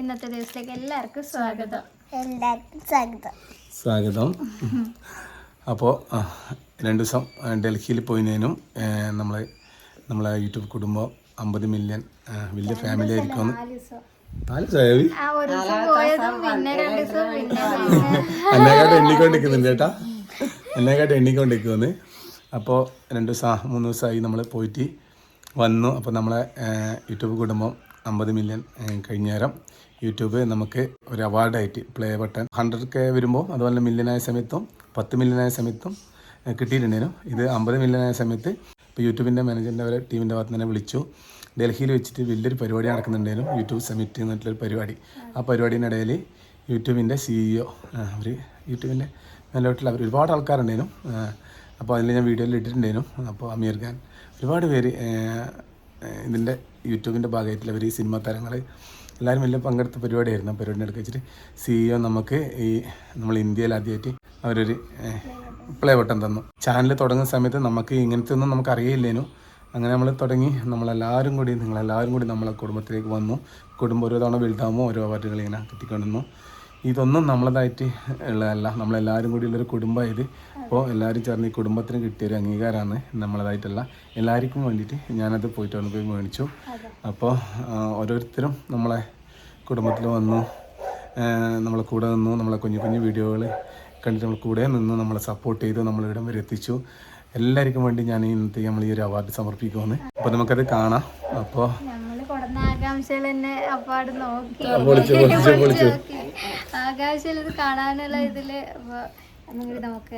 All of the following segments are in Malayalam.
ഇന്നത്തെ ദിവസത്തിലേക്ക് എല്ലാവർക്കും സ്വാഗതം. എല്ലാവർക്കും സ്വാഗതം. സ്വാഗതം. അപ്പോൾ രണ്ട് ദിവസം ഡൽഹിയിൽ പോയതിനും നമ്മളെ നമ്മളെ യൂട്യൂബ് കുടുംബം അമ്പത് മില്യൺ വലിയ ഫാമിലി ആയിരിക്കും നാല് ദിവസം. നാല് സേവി ആ ഒരു ദിവസം പോയതും ദിവസം പിന്നെ എന്നെക്കാട്ട് എണ്ണിക്കൊണ്ടിരിക്കുന്നുണ്ട് ചേട്ടാ എന്നെക്കാട്ട് എണ്ണിക്കൊണ്ടിരിക്കുന്നു അപ്പോൾ രണ്ട് ദിവസം മൂന്ന് ദിവസമായി നമ്മൾ പോയിട്ട് വന്നു. അപ്പോൾ നമ്മളെ യൂട്യൂബ് കുടുംബം അമ്പത് മില്യൺ കഴിഞ്ഞ നേരം യൂട്യൂബ് നമുക്ക് ഒരു അവാർഡായിട്ട് പ്ലേ ബട്ടൺ ഹൺഡ്രഡ് കെ വരുമ്പോൾ അതുപോലെ മില്യനായ സമയത്തും പത്ത് മില്യനായ സമയത്തും കിട്ടിയിട്ടുണ്ടായിരുന്നു ഇത് അമ്പത് മില്യനായ സമയത്ത് ഇപ്പോൾ യൂട്യൂബിന്റെ മാനേജറിന്റെ അവരെ ടീമിന്റെ ഭാഗത്ത് തന്നെ വിളിച്ചു. ഡൽഹിയിൽ വെച്ചിട്ട് വലിയൊരു പരിപാടി നടക്കുന്നുണ്ടായിരുന്നു യൂട്യൂബ് സമിറ്റ് എന്നിട്ടുള്ളൊരു പരിപാടി. ആ പരിപാടിയിനിടയിൽ യൂട്യൂബിന്റെ സിഇഒ അവർ യൂട്യൂബിന്റെ മേലോട്ടിൽ അവർ ഒരുപാട് ആൾക്കാരുണ്ടായിരുന്നു അപ്പോൾ അതിൽ ഞാൻ വീഡിയോയിൽ ഇട്ടിട്ടുണ്ടായിരുന്നു അപ്പോൾ അമീർ ഖാൻ. ഒരുപാട് പേര് ഇതിന്റെ യൂട്യൂബിന്റെ ഭാഗമായിട്ടുള്ള അവർ ഈ സിനിമാ താരങ്ങൾ എല്ലാവരും വലിയ പങ്കെടുത്ത പരിപാടിയായിരുന്നു. ആ പരിപാടിന്റെ അടുത്ത് വെച്ചിട്ട് സിഇഒ നമുക്ക് ഈ നമ്മൾ ഇന്ത്യയിൽ ആദ്യമായിട്ട് അവരൊരു പ്ലേ ബട്ടൺ തന്നു. ചാനൽ തുടങ്ങുന്ന സമയത്ത് നമുക്ക് ഇങ്ങനത്തെ ഒന്നും നമുക്ക് അറിയില്ലേനു. അങ്ങനെ നമ്മൾ തുടങ്ങി. നമ്മളെല്ലാവരും കൂടി നിങ്ങളെല്ലാവരും കൂടി നമ്മളെ കുടുംബത്തിലേക്ക് വന്നു. കുടുംബം ഓരോ തവണ വലുതാകുമ്പോൾ ഓരോ അവാർഡുകൾ ഇങ്ങനെ കിട്ടിക്കൊണ്ടിരുന്നു. ഇതൊന്നും നമ്മളതായിട്ട് ഉള്ളതല്ല. നമ്മളെല്ലാവരും കൂടി ഉള്ളൊരു കുടുംബമായത്. അപ്പോൾ എല്ലാവരും ചേർന്ന് ഈ കുടുംബത്തിന് കിട്ടിയൊരു അംഗീകാരമാണ് നമ്മളതായിട്ടല്ല. എല്ലാവർക്കും വേണ്ടിയിട്ട് ഞാനത് പോയിട്ട് വന്ന് പോയി മേടിച്ചു. അപ്പോൾ ഓരോരുത്തരും നമ്മളെ കുടുംബത്തിൽ വന്നു. നമ്മളെ കൂടെ നിന്നു. നമ്മളെ കുഞ്ഞു കുഞ്ഞു വീഡിയോകൾ കണ്ടിട്ട് നമ്മൾ കൂടെ നിന്ന്. നമ്മളെ സപ്പോർട്ട് ചെയ്തു. നമ്മളിവിടം വരെ എത്തിച്ചു. എല്ലാവർക്കും വേണ്ടി ഞാൻ ഇന്നത്തെ നമ്മൾ ഈ ഒരു അവാർഡ് സമർപ്പിക്കുമെന്ന് അപ്പോൾ നമുക്കത് കാണാം. അപ്പോൾ ആകാംക്ഷയിൽ തന്നെ അപ്പാട് നോക്കി. ഇത് കാണാനുള്ള ഇതിൽ മോനെ നമുക്ക്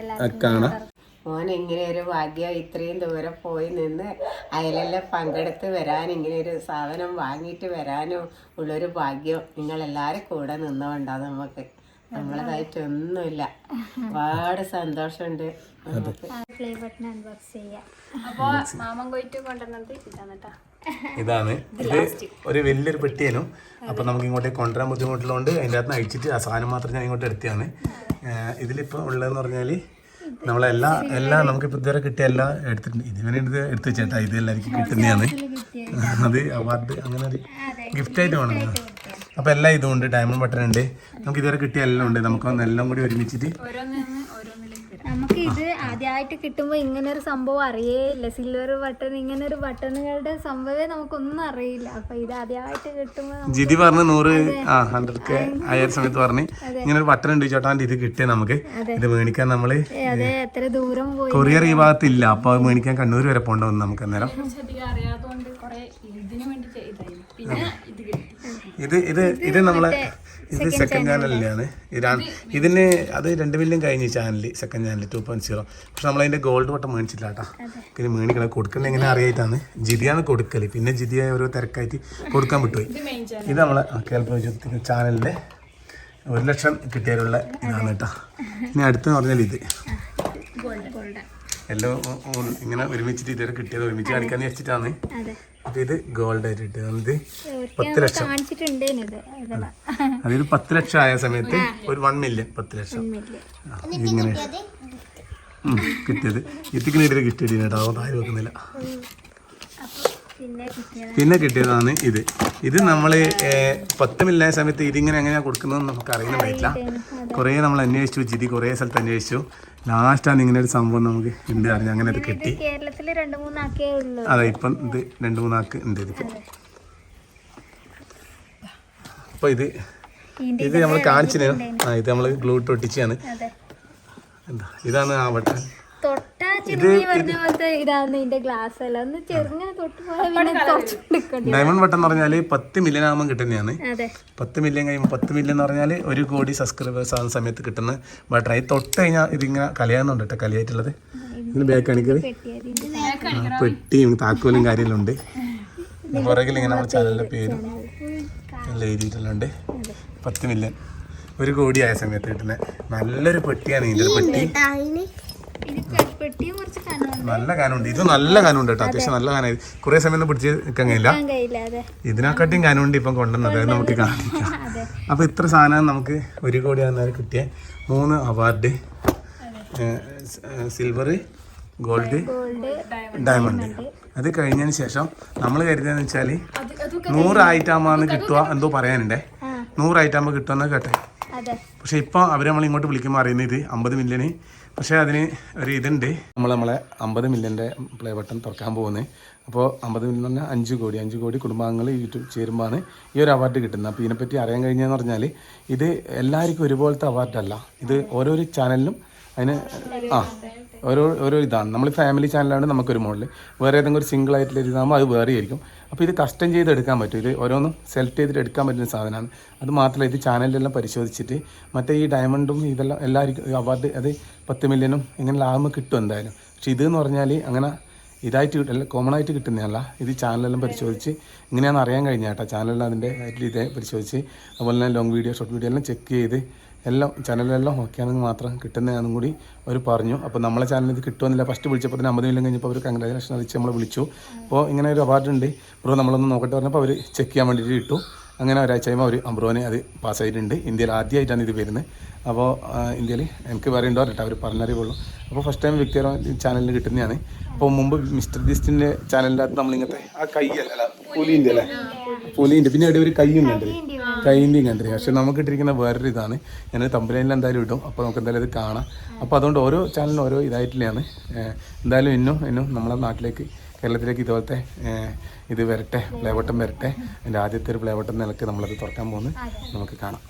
മോൻ ഇങ്ങനെ ഒരു ഭാഗ്യം ഇത്രയും ദൂരെ പോയി നിന്ന് അതിലെല്ലാം പങ്കെടുത്ത് വരാൻ ഇങ്ങനെ ഒരു സാധനം വാങ്ങിയിട്ട് വരാനും ഉള്ളൊരു ഭാഗ്യം നിങ്ങളെല്ലാവരും കൂടെ നിന്നുകൊണ്ടാ നമുക്ക്. നമ്മളതായിട്ടൊന്നുമില്ല ഒരുപാട് സന്തോഷമുണ്ട് അപ്പോ പ്ലേ ബട്ടൺ അൺബോക്സ് ചെയ്യാം. അപ്പൊ മാമൻ കൊയ്റ്റ് കൊണ്ടുവന്നത് ഇതാണ് കേട്ടോ ഇതാണ്. ഇത് ഒരു വലിയൊരു പെട്ടിയേനു. അപ്പൊ നമുക്ക് ഇങ്ങോട്ടേക്ക് കൊണ്ടുവരാൻ ബുദ്ധിമുട്ടുള്ളതുകൊണ്ട് അതിന്റെ അകത്ത് അയച്ചിട്ട് ആ സാധനം മാത്രം ഞാൻ ഇങ്ങോട്ട് എടുത്തതാണ്. ഇതിലിപ്പോൾ ഉള്ളതെന്ന് പറഞ്ഞാൽ നമ്മളെല്ലാ എല്ലാം നമുക്ക് ഇപ്പോൾ ഇതുവരെ കിട്ടിയ എല്ലാം എടുത്തിട്ടുണ്ട്. ഇതിവനെ ഇത് എടുത്ത് വെച്ചേട്ടാ. ഇത് എല്ലാവർക്കും കിട്ടുന്നതാണ്. അത് അവാർഡ് അങ്ങനെ ഒരു ഗിഫ്റ്റ് ആയിട്ട് വേണം. അപ്പോൾ എല്ലാം ഇതും ഉണ്ട്. ഡയമണ്ട് ബട്ടൺ ഉണ്ട്. നമുക്ക് ഇതുവരെ കിട്ടിയ എല്ലാം ഉണ്ട്. നമുക്ക് എല്ലാം കൂടി ഒരുമിച്ചിട്ട് നമുക്ക് ഇത് ആദ്യമായിട്ട് കിട്ടുമ്പോൾ ഇങ്ങനെ ഒരു സംഭവം അറിയേയില്ല. സിൽവർ ബട്ടൺ ഇങ്ങനെ ഒരു ബട്ടണുകളുടെ സംഭവമേ നമുക്കൊന്നും അറിയില്ല. അപ്പൊ ഇത് ആദ്യമായിട്ട് കിട്ടുമ്പോൾ ജിതി പറഞ്ഞു നൂറ് ആ ഹൺഡ്രഡ് കെ ആയ സമയത്ത് പറഞ്ഞു ഇങ്ങനെ ഒരു ബട്ടൺ ഉണ്ട് ചേട്ടാ ഇത് കിട്ടിയ നമുക്ക് ഇത് മേടിക്കാൻ നമ്മൾ അതെ എത്ര ദൂരം പോയി കൊറിയർ ഈ ഭാഗത്തില്ല അപ്പൊ അത് മേടിക്കാൻ കണ്ണൂർ വരെ പോകേണ്ട വന്നു നമുക്ക് അന്നേരം. ഇത് ഇത് ഇത് നമ്മളെ ഇത് സെക്കൻഡ് ചാനലിലാണ് ഇതാണ്. ഇതിന് അത് രണ്ട് മില്യൺ കഴിഞ്ഞു channel second channel two point zero പക്ഷെ നമ്മളതിന്റെ ഗോൾഡ് വട്ടം മേടിച്ചില്ല കേട്ടോ പിന്നെ മേടിക്കണം കൊടുക്കുന്നത് എങ്ങനെ അറിയായിട്ടാണ്. ജിതിയാണ് കൊടുക്കൽ പിന്നെ ജിതിയായ ഓരോ തിരക്കായിട്ട് കൊടുക്കാൻ വിട്ടുപോയി. ഇത് നമ്മളെ കേൾപ്പ ചാനലിന്റെ ഒരു ലക്ഷം കിട്ടിയാലുള്ള ഇതാണ് കേട്ടോ. ഇനി അടുത്തെന്ന് പറഞ്ഞാൽ ഇത്. എല്ലാം ഇങ്ങനെ ഒരുമിച്ചിട്ട് ഇതുവരെ കിട്ടിയത് ഒരുമിച്ച് കാണിക്കാന്ന് വെച്ചിട്ടാണ് അപ്പൊ ഇത് ഗോൾഡ് ആയിട്ട് കിട്ടിയത് പത്ത് ലക്ഷം. അതായത് അതൊരു പത്ത് ലക്ഷം ആയ സമയത്ത് ഒരു വൺ മില്യൺ പത്ത് ലക്ഷം. ഇങ്ങനെ കിട്ടിയത്? ഇത്തിക്കിന് ഇടയിൽ കിട്ടിയത് കേട്ടോ. അതൊന്നും ആരും വെക്കുന്നില്ല. പിന്നെ കിട്ടിയതാണ് ഇത്. ഇത് നമ്മൾ പത്ത് മില്ലായ സമയത്ത് ഇതിങ്ങനെ എങ്ങനെയാണ് കൊടുക്കുന്നതെന്ന് നമുക്ക് അറിയുന്നുണ്ടായിട്ടില്ല കുറേ നമ്മൾ അന്വേഷിച്ചു ജിതി കുറേ സ്ഥലത്ത് അന്വേഷിച്ചു. ലാസ്റ്റാണ് ഇങ്ങനെ ഒരു സംഭവം നമുക്ക് ഉണ്ട് അറിഞ്ഞ അങ്ങനെ ഒരു കിട്ടി. കേരളത്തിൽ രണ്ടു മൂന്നാക്കേ ഉള്ളൂ. അതെ ഇപ്പം ഇത് രണ്ട് മൂന്നാക്ക് ഉണ്ട് ഇതിപ്പോൾ അപ്പോൾ ഇത് ഇത് നമ്മൾ കാണിച്ചു ആ ഇത് നമ്മൾ ഗ്ലൂട്ട് ഒട്ടിച്ചാണ് എന്താ ഇതാണ് ആവട്ടെ ഡയമണ്ട് ബട്ടൺ എന്ന് പറഞ്ഞാൽ പത്ത് മില്യൺ ആകുമ്പോൾ കിട്ടുന്നതാണ്. അതെ. പത്ത് മില്യൺ കഴിയുമ്പോൾ പത്ത് മില്യൺ എന്ന് പറഞ്ഞാൽ ഒരു കോടി സബ്സ്ക്രൈബേഴ്സ് ആകുന്ന സമയത്ത് കിട്ടുന്ന ബട്ടൺ ആയി തൊട്ട് കഴിഞ്ഞാൽ ഇതിങ്ങനെ കലയാന്നുണ്ട് കേട്ടോ കലയായിട്ടുള്ളത് ഇതിന് ബാക്ക് ആ, പെട്ടിയും താക്കോലും കാര്യമെല്ലാം ഉണ്ട് പുറകിൽ ഇങ്ങനെ നമ്മുടെ ചാനലിന്റെ പേരും എല്ലാം എഴുതിയിട്ടുള്ളുണ്ട് പത്ത് മില്യൺ ഒരു ആയ സമയത്ത് കിട്ടുന്ന നല്ലൊരു പെട്ടിയാണ് ഇതിന്റെ പെട്ടി. നല്ല കാനുണ്ട്. ഇത് നല്ല കാനുണ്ട് കേട്ടോ. അത്യാവശ്യം നല്ല കാനായി. കുറെ സമയം ഒന്നും പിടിച്ച് നിൽക്കാൻ കഴിയില്ല. ഇതിനെക്കാട്ടിയും കാനുണ്ട് ഇപ്പം കൊണ്ടുവന്നത്. അത് നമുക്ക് കാണിക്കാം. അപ്പൊ ഇത്ര സാധനം നമുക്ക് ഒരു കോടി അന്നേരം കിട്ടിയ മൂന്ന് award silver gold gold diamond അത് കഴിഞ്ഞതിന് ശേഷം നമ്മൾ കരുതിയെന്ന് വെച്ചാൽ നൂറ് ഐറ്റമാന്ന് കിട്ടുക എന്തോ പറയാനുണ്ടേ? നൂറ് ഐറ്റാമ്പ് കിട്ടുമെന്ന് കേട്ടെ. പക്ഷേ ഇപ്പോൾ അവർ നമ്മൾ ഇങ്ങോട്ട് വിളിക്കുമ്പോൾ അറിയുന്നത് ഇത് അമ്പത് മില്യന്. പക്ഷേ അതിന് ഒരു ഇതുണ്ട്. നമ്മൾ നമ്മളെ അമ്പത് മില്യന്റെ പ്ലേ ബട്ടൺ തുറക്കാൻ പോകുന്നത് അപ്പോൾ അമ്പത് മില്യൻ പറഞ്ഞാൽ അഞ്ച് കോടി. അഞ്ച് കോടി കുടുംബാംഗങ്ങൾ യൂട്യൂബ് ചേരുമ്പോഴാണ് ഈ ഒരു അവാർഡ് കിട്ടുന്നത് അപ്പോൾ ഇതിനെപ്പറ്റി അറിയാൻ കഴിഞ്ഞതെന്ന് പറഞ്ഞാൽ ഇത് എല്ലാവർക്കും ഒരുപോലത്തെ അവാർഡല്ല. ഇത് ഓരോരോ ചാനലിലും അതിന് ആ ഓരോ ഓരോ ഇതാണ്. നമ്മൾ ഫാമിലി ചാനലാണ് നമുക്കൊരു മോഡൽ വേറെ ഏതെങ്കിലും ഒരു സിംഗിൾ ആയിട്ടുള്ള ഇതാകുമ്പോൾ അത് വേറെ ആയിരിക്കും. അപ്പോൾ ഇത് കസ്റ്റം ചെയ്ത് എടുക്കാൻ പറ്റും. ഇത് ഓരോന്നും സെലക്ട് ചെയ്തിട്ട് എടുക്കാൻ പറ്റുന്ന സാധനമാണ്. അത് മാത്രമല്ല ഇത് ചാനലിലെല്ലാം പരിശോധിച്ചിട്ട് മറ്റേ ഈ ഡയമണ്ടും ഇതെല്ലാം എല്ലാവർക്കും അവാർഡ് അത് പത്ത് മില്യനും ഇങ്ങനെ ലാഭം കിട്ടും എന്തായാലും. പക്ഷെ ഇതെന്ന് പറഞ്ഞാൽ അങ്ങനെ ഇതായിട്ട് കിട്ടില്ല കോമൺ ആയിട്ട് കിട്ടുന്നതല്ല. ഇത് ചാനലെല്ലാം പരിശോധിച്ച് ഇങ്ങനെയാണെന്ന് അറിയാൻ കഴിഞ്ഞ കേട്ടോ ചാനലിൽ അതിന്റെ ആയിട്ട് ഇതേ പരിശോധിച്ച് അതുപോലെ തന്നെ ലോങ് വീഡിയോ ഷോർട്ട് വീഡിയോ എല്ലാം ചെക്ക് ചെയ്ത് എല്ലാം ചാനലെല്ലാം ഓക്കെ ആണെങ്കിൽ മാത്രം കിട്ടുന്നതാണെന്നും കൂടി അവർ പറഞ്ഞു. അപ്പോൾ നമ്മളെ ചാനൽ ഇത് കിട്ടുമെന്നില്ല. ഫസ്റ്റ് വിളിച്ചപ്പോൾ തന്നെ അമ്പത് കഴിഞ്ഞപ്പോൾ അവർ കൺഗ്രാജുലേഷൻ അറിയിച്ച് നമ്മൾ വിളിച്ചു. അപ്പോൾ ഇങ്ങനെ ഒരു അവാർഡ് ഉണ്ട്. ബ്രോ നമ്മളൊന്ന് നോക്കട്ടെ പറഞ്ഞപ്പോൾ അവർ ചെക്ക് ചെയ്യാൻ വേണ്ടിയിട്ട് ഇട്ടു. അങ്ങനെ ഒരാഴ്ച കഴിയുമ്പോൾ അവർ അമ്പ്രോനെ അത് പാസ്സായിട്ടുണ്ട് ഇന്ത്യയിൽ ആദ്യമായിട്ടാണ് ഇത് വരുന്നത്. അപ്പോൾ ഇന്ത്യയിൽ എനിക്ക് ഉണ്ടോ അറിയട്ടെ. അവർ പറഞ്ഞറിയുള്ളൂ. അപ്പോൾ ഫസ്റ്റ് ടൈം വ്യക്തിപരമായി ചാനലിൽ കിട്ടുന്നതാണ്. അപ്പോൾ മുമ്പ് മിസ്റ്റർ ജിസ്റ്റിന്റെ ചാനലിന്റെ അകത്ത് നമ്മൾ ഇങ്ങനത്തെ ആ കൈ അല്ല പുലിന്റെ അല്ലേ? പുലിന്റെ പിന്നെ അവിടെ ഒരു കൈയും കണ്ടത് കൈന്റെയും കണ്ടത് പക്ഷെ നമുക്ക് ഇട്ടിരിക്കുന്ന വേറൊരു ഇതാണ്. ഞാൻ തമ്പലയിൽ എന്തായാലും ഇടും. അപ്പോൾ നമുക്ക് എന്തായാലും ഇത് കാണാം. അപ്പോൾ അതുകൊണ്ട് ഓരോ ചാനലിനും ഓരോ ഇതായിട്ടില്ലാണ്. എന്തായാലും ഇന്നും ഇന്നും നമ്മളെ നാട്ടിലേക്ക് കേരളത്തിലേക്ക് ഇതുപോലത്തെ ഇത് വരട്ടെ പ്ലേവട്ടം വരട്ടെ. എന്റെ ആദ്യത്തെ ഒരു പ്ലേവട്ടം നിലയ്ക്ക് നമ്മളത് തുറക്കാൻ പോകുന്നത് നമുക്ക് കാണാം.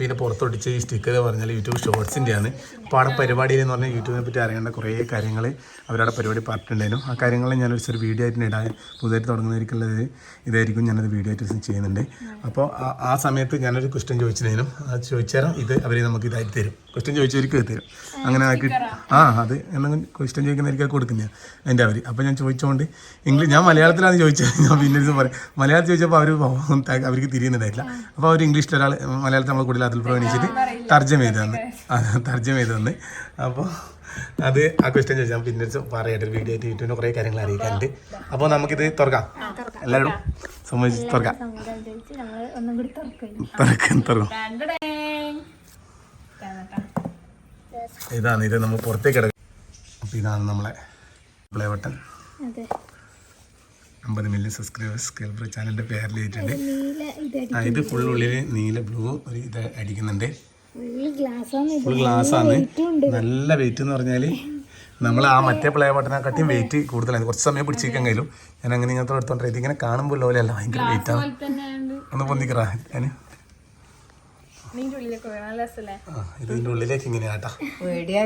ഇതിന്റെ പുറത്തൊടിച്ച ഈ സ്റ്റിക്കർ പറഞ്ഞാൽ യൂട്യൂബ് ഷോർട്സിന്റെയാണ് അപ്പോൾ അവിടെ പരിപാടിയിൽ എന്ന് പറഞ്ഞാൽ യൂട്യൂബിനെ പറ്റി അറിയേണ്ട കുറേ കാര്യങ്ങൾ അവരവിടെ പരിപാടി പറഞ്ഞിട്ടുണ്ടായിരുന്നു. ആ കാര്യങ്ങൾ ഒരു ചെറിയ വീഡിയോ ആയിട്ട് ഇടാൻ പുതുതായിട്ട് തുടങ്ങുന്നവർക്കുള്ളത് ഇതായിരിക്കും ഞാനത് വീഡിയോ ആയിട്ട് ചെയ്യുന്നുണ്ട്. അപ്പോൾ ആ- ആ സമയത്ത് ഞാനൊരു ക്വസ്റ്റ്യൻ ചോദിച്ചതിനും ആ ചോദിച്ചാൽ ഇത് അവർ നമുക്ക് ഇതായിട്ട് തരും. ക്വസ്റ്റ്യൻ ചോദിച്ചവർക്ക് തരും. അങ്ങനെ ആക്കി ആ. അത് എന്തെങ്കിലും ക്വസ്റ്റ്യൻ ചോദിക്കുന്നവർക്ക് കൊടുക്കുന്നതാണ് എന്റെ അവർ അപ്പോൾ ഞാൻ ചോദിച്ചുകൊണ്ട് ഇംഗ്ലീഷ് ഞാൻ മലയാളത്തിലാണ് ചോദിച്ചത്. ഞാൻ പിന്നെ പറയും. മലയാളത്തിൽ ചോദിച്ചപ്പോൾ അവർ അവർക്ക് തിരിയുന്നുണ്ടായിട്ടില്ല അപ്പോൾ അവർ ഇംഗ്ലീഷിൽ ഒരാൾ മലയാളത്തിൽ നമ്മൾ കൂടുതൽ അതിൽ പ്രവണിച്ചിട്ട് തർജമ ചെയ്ത് തന്ന് തർജം തർജമ ചെയ്ത് തന്ന് അപ്പോൾ അത് ആ ക്വസ്റ്റ്യൻ ചോദിച്ചാൽ പിന്നെ ഒരു പറയട്ടെ വീഡിയോ ആയിട്ട് യൂട്യൂബിന്റെ കുറേ കാര്യങ്ങൾ അറിയിക്കാനുണ്ട്. അപ്പോൾ നമുക്കിത് തുറക്കാം. എല്ലാവരും സംബന്ധിച്ച് തുറക്കാം. തുറക്കാം. തുറക്കും ഇതാണ് ഇത് നമ്മൾ പുറത്തേക്ക് അപ്പോൾ ഇതാണ് നമ്മളെ പ്ലേ ബട്ടൺ അതെ. അമ്പത് മില്യൺ സബ്സ്ക്രൈബേഴ്സ് കേൾപ്പുറ ചാനലിന്റെ പേരിൽ ചെയ്തിട്ടുണ്ട് ഇത് ആ ഇത് ഫുൾ ഉള്ളിൽ നീല ബ്ലൂ ഒരു ഇത് അടിക്കുന്നുണ്ട്. ഫുൾ ഗ്ലാസ് ആണ് നല്ല വെയിറ്റ് എന്ന് പറഞ്ഞാൽ നമ്മൾ ആ മറ്റേ പ്ലേ ബട്ടനെക്കാട്ടിയും വെയിറ്റ് കൂടുതലാണ്. കുറച്ച് സമയം പിടിച്ചിരിക്കാൻ കഴിയും ഞാൻ അങ്ങനെ ഇങ്ങനത്തെ എടുത്തോണ്ടിരിക്കും ഇതിങ്ങനെ കാണുമ്പോൾ പോലെയല്ല ഭയങ്കര വെയിറ്റ് ആണ് ഒന്ന് പൊന്തിക്കറാ. ഞാൻ ആ ഇതിന്റെ ഉള്ളിലേക്ക് ഇങ്ങനെ ആട്ടാ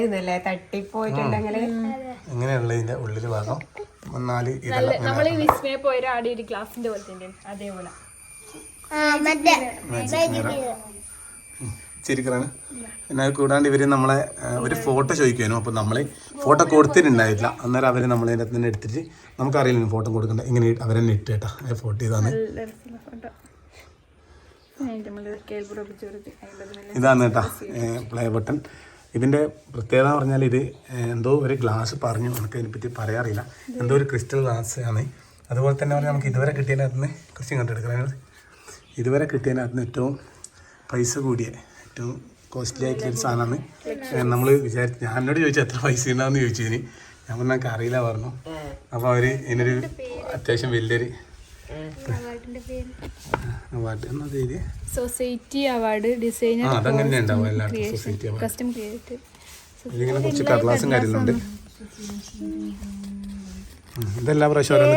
ഇന്നല്ലേ തട്ടിപ്പോയിട്ടുണ്ടെങ്കിൽ എങ്ങനെയുള്ള ഇതിന്റെ ഉള്ളിൽ ഭാഗം. നാല് നമ്മൾ ഈ വിസ്മയ പോയ ആടി ഒരു ഗ്ലാസിന്റെ പോലത്തെ അതേപോലെ. ചിരിക്കറാണ്. പിന്നെ കൂടാണ്ട് ഇവർ നമ്മളെ ഒരു ഫോട്ടോ ചോദിക്കുവാനും അപ്പോൾ നമ്മൾ ഫോട്ടോ കൊടുത്തിട്ടുണ്ടായില്ല അന്നേരം അവർ നമ്മളെ തന്നെ എടുത്തിട്ട് നമുക്കറിയില്ല ഫോട്ടോ കൊടുക്കണ്ട. ഇങ്ങനെ അവരെന്നെ ഇട്ട് കേട്ടാ ആ ഫോട്ടോ ഇതാണ് ഫോട്ടോ. ഇതാണ് കേട്ടോ പ്ലേ ബട്ടൺ ഇതിന്റെ പ്രത്യേകത എന്ന് പറഞ്ഞാൽ ഇത് എന്തോ ഒരു ഗ്ലാസ് പറഞ്ഞു. നമുക്ക് അതിനെപ്പറ്റി പറയാറില്ല എന്തോ ഒരു ക്രിസ്റ്റൽ ഗ്ലാസ് ആണ്. അതുപോലെ തന്നെ പറഞ്ഞാൽ നമുക്ക് ഇതുവരെ കിട്ടിയതിനകത്ത് നിന്ന് കുറച്ച് കണ്ടെടുക്കാം ഇതുവരെ കിട്ടിയതിനകത്ത് നിന്ന് ഏറ്റവും പൈസ കൂടിയ ഏറ്റവും കോസ്റ്റ്ലി ആയിട്ടുള്ള ഒരു സാധനമാണ്. നമ്മൾ വിചാരിച്ചു ഞാൻ എന്നോട് ചോദിച്ചു എത്ര പൈസ ഉണ്ടാവുമെന്ന് ചോദിച്ചു ഞാൻ പറഞ്ഞാൽ അറിയില്ല പറഞ്ഞു. അപ്പോൾ അവർ ഇതിനൊരു അത്യാവശ്യം വലിയൊരു അവാർഡ് എന്നത് എഴുതിയേ സൊസൈറ്റി അവാർഡ് ഡിസൈനർ ആ അതങ്ങനെ ഉണ്ടാവും എല്ലാവർക്കും സൊസൈറ്റി അവാർഡ് കസ്റ്റം ക്രിയേറ്റീവ് ഇതിങ്ങനെ കുറച്ച് കടലാസും കാര്യങ്ങളുണ്ട്. ഇതെല്ലാ പ്രാവശ്യം ഓരോന്ന്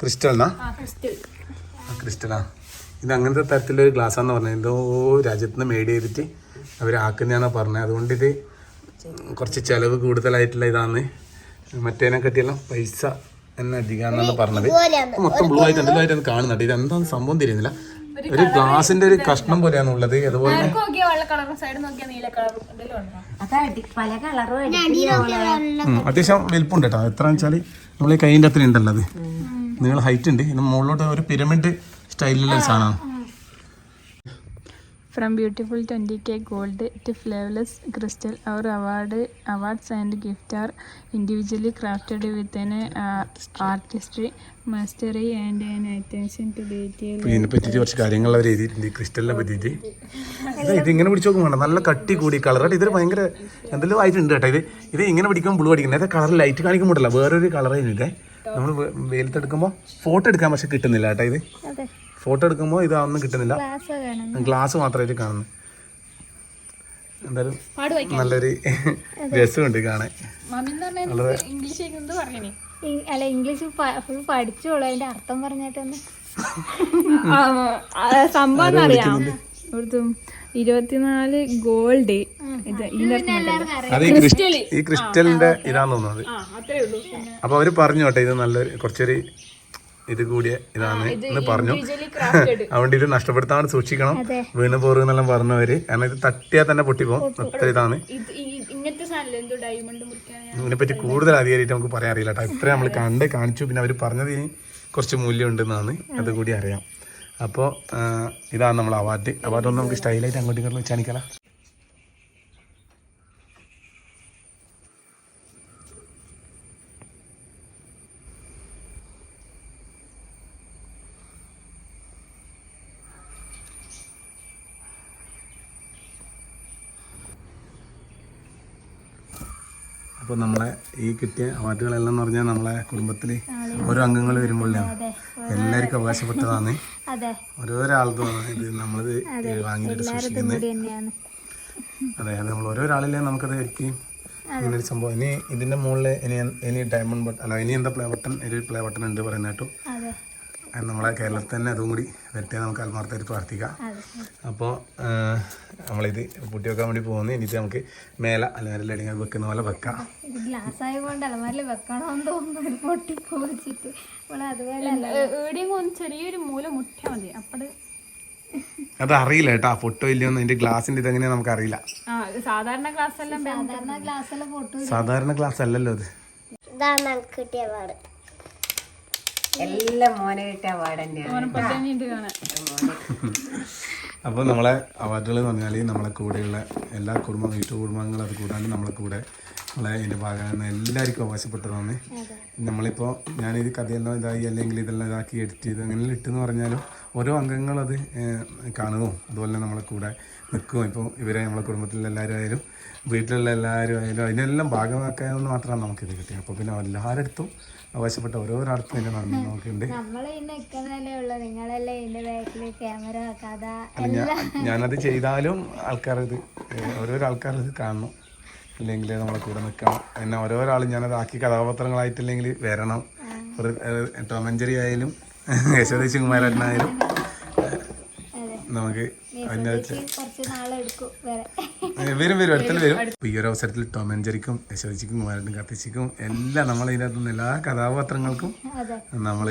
ക്രിസ്റ്റൽനാ ക്രിസ്റ്റലാ ഇത് അങ്ങനത്തെ തരത്തിലൊരു ഗ്ലാസ്സാന്ന് പറഞ്ഞത്. എന്തോ രാജ്യത്ത് നിന്ന് മേഡ് ചെയ്തിട്ട് അവർ ആക്കുന്നതാണെന്നാണ് പറഞ്ഞത്. അതുകൊണ്ട് ഇത് കുറച്ച് ചിലവ് കൂടുതലായിട്ടുള്ള ഇതാണ് മറ്റേനെ കട്ടിയെല്ലാം പൈസ എന്നെ അധികമാണെന്നാണ് പറഞ്ഞത്. മൊത്തം ബ്ലൂ ആയിട്ട് എന്തെങ്കിലും ആയിട്ട് കാണുന്നുണ്ട്. ഇത് എന്താ സംഭവം തിരിയുന്നില്ല. ഒരു ഗ്ലാസിന്റെ ഒരു കഷ്ണം പോലെയാണ് ഉള്ളത്. അതുപോലെ അത്യാവശ്യം വലിപ്പുണ്ട് കേട്ടോ. എത്ര വെച്ചാൽ നമ്മൾ ഈ കൈയിന്റെ അത്ര ഉണ്ടല്ലോ അത് നിങ്ങൾ ഹൈറ്റ് ഉണ്ട്. മുകളിലോട്ട് ഒരു പിരമിഡ് സ്റ്റൈലിലുള്ള സാധനമാണ്. From beautiful 20k gold to flavorless crystal, our award awards and gift are individually crafted with an uh, artistry, mastery and an attention to. അപ്പോൾ ഇതിനെ പറ്റിയിട്ട് കുറച്ച് കാര്യങ്ങൾ അവർ എഴുതിയിട്ടുണ്ട്. ക്രിസ്റ്റലിനെ പറ്റിയിട്ട്. ഇത് ഇങ്ങനെ പിടിച്ച് നോക്കും വേണ്ട നല്ല കട്ടി കൂടി കളർ ഇതിൽ ഭയങ്കര എന്തെങ്കിലും ആയിട്ടുണ്ട് കേട്ടോ. ഇത് ഇത് ഇങ്ങനെ പിടിക്കുമ്പോൾ ബ്ലൂ അടിക്കുന്നത് അതായത് കളർ ലൈറ്റ് കാണിക്കുമ്പോഴല്ല വേറൊരു കളർ കഴിഞ്ഞിട്ടേ നമ്മൾ വെയിലത്തെടുക്കുമ്പോൾ ഫോട്ടോ എടുക്കാൻ പക്ഷെ കിട്ടുന്നില്ല കേട്ടോ ഇത്. ഫോട്ടോ എടുക്കുമ്പോൾ ഇതൊന്നും കിട്ടുന്നില്ല. ഗ്ലാസ് മാത്രമായിട്ട് കാണുന്നു. എന്തായാലും നല്ലൊരു രസമുണ്ട് കാണാൻ. വളരെ അല്ല ഇംഗ്ലീഷ് ഫുൾ പഠിച്ചോളൂ. അതിന്റെ അർത്ഥം പറഞ്ഞിട്ടൊന്ന്. സംഭവം അറിയാം. ഇരുപത്തിനാല് ഗോൾഡ് ഇത് ഇതിന്റെ അത് ഈ ക്രിസ്റ്റലിന്റെ ഇതാന്ന് തോന്നുന്നത്. അപ്പൊ അവർ പറഞ്ഞു കേട്ടോ ഇത് നല്ലൊരു കുറച്ചൊരു ഇത് കൂടിയ ഇതാണ് എന്ന് പറഞ്ഞു. അതുകൊണ്ട് ഇത് നഷ്ടപ്പെടുത്താൻ സൂക്ഷിക്കണം. വീണ് പോറുന്നെല്ലാം പറഞ്ഞവര്. കാരണം ഇത് തട്ടിയാൽ തന്നെ പൊട്ടിപ്പോകും അത്ര ഇതാണ്. ഇതിനെ പറ്റി ഇതിനെപ്പറ്റി കൂടുതൽ അധികാരിയിട്ട് നമുക്ക് പറയാൻ അറിയില്ല കേട്ടോ. ഇത്ര നമ്മൾ കണ്ട് കാണിച്ചു. പിന്നെ അവർ പറഞ്ഞത് ഇനി കുറച്ച് മൂല്യം ഉണ്ടെന്നാണ് അതുകൂടി അറിയാം. അപ്പോൾ ഇതാണ് നമ്മൾ അവാർഡ് അവാർഡ് ഒന്ന് നമുക്ക് സ്റ്റൈലായിട്ട് അങ്ങോട്ടും ഇങ്ങോട്ടും വെച്ചാണിക്കല അപ്പോൾ നമ്മളെ ഈ കിട്ടിയ അവാർഡുകളെല്ലാം എന്ന് പറഞ്ഞാൽ നമ്മളെ കുടുംബത്തിൽ ഓരോ അംഗങ്ങൾ വരുമ്പോഴാണ് എല്ലാവർക്കും അവകാശപ്പെട്ടതാണ്. ഓരോരാൾക്കും ഇത് നമ്മളിത് വാങ്ങിയിട്ട് സൂക്ഷിക്കുന്നത്. അതെ അതെ. നമ്മൾ ഓരോരാളിലെ നമുക്കത് ഒരിക്കലും ഇങ്ങനെ ഒരു സംഭവം. ഇനി ഇതിന്റെ മുകളിൽ ഇനി ഇനി ഡയമണ്ട് ബട്ടൺ അല്ല ഇനി എന്താ പ്ലേ ബട്ടൺ ഒരു പ്ലേ ബട്ടൺ ഉണ്ട് പറയുന്ന കേട്ടോ. നമ്മളെ കേരളത്തിൽ തന്നെ അതും കൂടി വരട്ടെ നമുക്ക് ആത്മാർത്ഥമായിട്ട് പ്രാർത്ഥിക്കാം. അപ്പോൾ നമ്മളിത് പൂട്ടി വെക്കാൻ വേണ്ടി പോകുന്നു. ഇനിയിട്ട് നമുക്ക് മേല അലമാരി വെക്കുന്ന പോലെ വെക്കാം. ഇത് ഗ്ലാസ് ആയതുകൊണ്ട് അലമാരിൽ വെക്കണമെന്ന് തോന്നുന്നു. പൊട്ടി നമ്മളെ അതുപോലെ ചെറിയൊരു മൂല മുട്ടാ മതി. അപ്പട് അതറിയില്ല അറിയില്ല കേട്ടോ പൊട്ടോ ഇല്ലയോന്ന്. അതിന്റെ ഗ്ലാസിന്റെ ഇതെങ്ങനെയാ നമുക്ക് അറിയില്ല ആ സാധാരണ ഗ്ലാസ് സാധാരണ സാധാരണ ഗ്ലാസ് അല്ലല്ലോ അത് നമുക്ക് കിട്ടിയ പാട് എല്ലാം മോനെ കിട്ടിയ പാടന്നെ അപ്പോൾ നമ്മളെ അവാർഡുകൾ എന്ന് പറഞ്ഞാൽ നമ്മളെ കൂടെയുള്ള എല്ലാ കുടുംബ വീട്ടു കുടുംബങ്ങളും അത് കൂടാണ്ട് നമ്മളെ കൂടെ നമ്മളെ ഇതിന്റെ ഭാഗമാണ് എല്ലാവർക്കും അവകാശപ്പെട്ടതാണ്. നമ്മളിപ്പോൾ ഞാനിത് കഥയെല്ലാം ഇതായി അല്ലെങ്കിൽ ഇതെല്ലാം ഇതാക്കി എഡിറ്റ് ചെയ്ത് അങ്ങനെ ഇട്ടെന്ന് പറഞ്ഞാലും ഓരോ അംഗങ്ങളത് കാണുകയും അതുപോലെ നമ്മളെ കൂടെ നിൽക്കുകയും ഇപ്പോൾ ഇവരെ നമ്മളെ കുടുംബത്തിലുള്ള എല്ലാവരും ആയാലും വീട്ടിലുള്ള എല്ലാവരും ആയാലും അതിനെല്ലാം ഭാഗമാക്കാമെന്ന് മാത്രമാണ് നമുക്കിത് കിട്ടിയത്. അപ്പോൾ പിന്നെ എല്ലാവരുടെ ആവശ്യപ്പെട്ട ഓരോരാൾക്കും ഇതിന്റെ അല്ല, ഞാൻ ഞാനത് ചെയ്താലും ആൾക്കാർ ഇത് ഓരോരോ ആൾക്കാർ ഇത് കാണണം. അല്ലെങ്കിൽ നമ്മളെ കൂടെ നിൽക്കണം പിന്നെ ഓരോരാളും ഞാനത് ആക്കി കഥാപാത്രങ്ങളായിട്ടില്ലെങ്കിൽ വരണം. ഒരു ടോമഞ്ചേരി ആയാലും യശോദ ശിവകുമാരനായാലും നമുക്ക് വരെ. വരും അടുത്തു വരും ഈ ഒരു അവസരത്തിൽ ടോമഞ്ചേരിക്കും യശോദിക്കും കുമാരനും കത്തിച്ചിക്കും എല്ലാം നമ്മൾ ഇതിനകത്ത് നിന്ന് എല്ലാ കഥാപാത്രങ്ങൾക്കും നമ്മൾ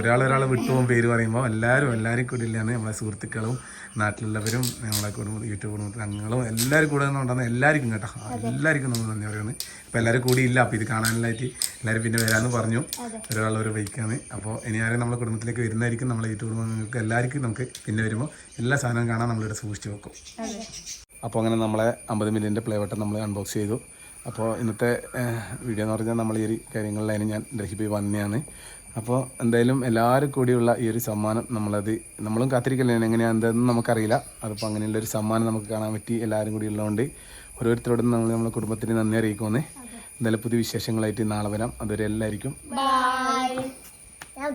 ഒരാൾ ഒരാളെ വിട്ടുപോകും പേര് പറയുമ്പോൾ എല്ലാവരും എല്ലാവരും കൂടി ഇല്ലാന്ന് നമ്മളെ സുഹൃത്തുക്കളും നാട്ടിലുള്ളവരും നമ്മളെ കുടുംബ യൂട്യൂബ് കുടുംബത്തിൽ അംഗങ്ങളും എല്ലാവരും കൂടെ ഉണ്ടാകുന്ന എല്ലാവർക്കും കേട്ടോ. എല്ലാവർക്കും നമ്മൾ നന്ദി പറയുന്നത് ഇപ്പം എല്ലാവരും കൂടി ഇല്ല അപ്പോൾ ഇത് കാണാനായിട്ട് എല്ലാവരും പിന്നെ വരാമെന്ന് പറഞ്ഞു. ഒരാൾ ഒരു ബൈക്കാണ് അപ്പോൾ ഇനി ആരും നമ്മുടെ കുടുംബത്തിലേക്ക് വരുന്നതായിരിക്കും നമ്മളെ യൂട്യൂബ് കുടുംബങ്ങൾക്ക് എല്ലാവർക്കും നമുക്ക് പിന്നെ വരുമ്പോൾ എല്ലാ സാധനവും കാണാൻ നമ്മളിവിടെ സൂക്ഷിച്ച് വെക്കും. അപ്പോൾ അങ്ങനെ നമ്മളെ അമ്പത് മില്യന്റെ പ്ലേ ബട്ടൺ നമ്മൾ അൺബോക്സ് ചെയ്തു. അപ്പോൾ ഇന്നത്തെ വീഡിയോ എന്ന് പറഞ്ഞാൽ നമ്മൾ ഈ ഒരു കാര്യങ്ങളിലായാലും ഞാൻ ഡൽഹി വന്നെയാണ്. അപ്പോൾ എന്തായാലും എല്ലാവരും കൂടിയുള്ള ഈ ഒരു സമ്മാനം നമ്മളത് നമ്മളും കാത്തിരിക്കല്ലേ? എങ്ങനെയാണ് എന്താണെന്ന് നമുക്കറിയില്ല. അതിപ്പോൾ അങ്ങനെയുള്ള ഒരു സമ്മാനം നമുക്ക് കാണാൻ പറ്റി എല്ലാവരും കൂടി ഉള്ളതുകൊണ്ട് ഓരോരുത്തരോടും നമ്മൾ നമ്മുടെ കുടുംബത്തിന് നന്ദി അറിയിക്കുമെന്ന് എന്തായാലും പുതിയ വിശേഷങ്ങളായിട്ട് നാളെ വരാം. അതുവരെ എല്ലാവർക്കും ഞാൻ